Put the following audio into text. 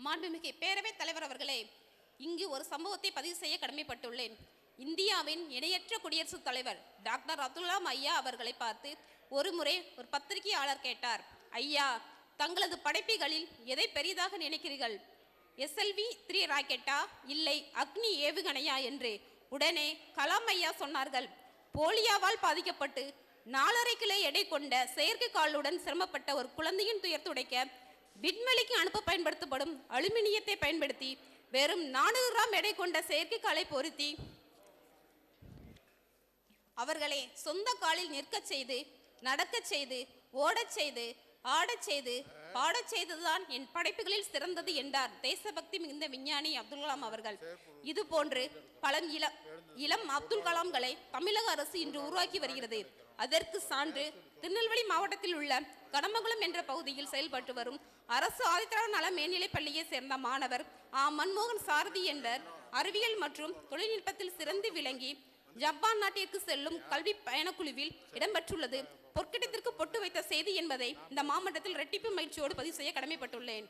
மாண்புமிகு பேரவைத் தலைவர் அவர்களே இங்கு ஒரு சம்பவத்தை பதிவு செய்ய கடமைப்பட்டுள்ளேன். இந்தியாவின் இணையற்ற குடியரசுத் தலைவர் டாக்டர் அப்துல்லாம் ஐயா அவர்களை பார்த்து ஒரு முறை ஒரு பத்திரிகையாளர் கேட்டார் ஐயா தங்களது படைப்புகளில் எதை பெரிதாக நினைக்கிறீர்கள்? எஸ்எல்வி த்ரீ ராக்கெட்டா? இல்லை அக்னி ஏவுகணையா? என்று உடனே கலாம் ஐயா சொன்னார்கள் போலியாவால் பாதிக்கப்பட்டு நாலரை கிலோ எடை கொண்ட செயற்கைக்காலுடன் சிரமப்பட்ட ஒரு குழந்தையின் துயர் துடைக்க விண்வெளிக்கு அனுப்ப பயன்படுத்தப்படும் அலுமினியத்தை பயன்படுத்தி வெறும் நானூறு கிராம் எடை கொண்ட செயற்கைக்காலை பொருத்தி அவர்களை சொந்த காலில் நிற்கச் செய்து நடக்கச் செய்து ஓடச் செய்து ஆடச் செய்து பாடச் செய்ததுதான் என் படைப்புகளில் சிறந்தது என்றார் தேசபக்தி மிகுந்த விஞ்ஞானி அப்துல் கலாம் அவர்கள். இது போன்று பல இள இளம் அப்துல் கலாம்களை தமிழக அரசு இன்று உருவாக்கி வருகிறது. அதற்கு சான்று திருநெல்வேலி மாவட்டத்தில் உள்ள கடமகுளம் என்ற பகுதியில் செயல்பட்டு வரும். அரசு ஆதித்தர நல மேல்நிலைப் பள்ளியை சேர்ந்த மாணவர் ஆ. மன்மோகன் சாரதி என்பவர் அறிவியல் மற்றும் தொழில்நுட்பத்தில் சிறந்து விளங்கி ஜப்பான் நாட்டிற்கு செல்லும் கல்வி பயணக்குழுவில் இடம்பெற்றுள்ளது. பொற்கிடத்திற்கு பொட்டு வைத்த செய்தி என்பதை இந்த மாவட்டத்தில் ரெட்டிப்பு மகிழ்ச்சியோடு பதிவு செய்ய கடமைப்பட்டுள்ளேன்.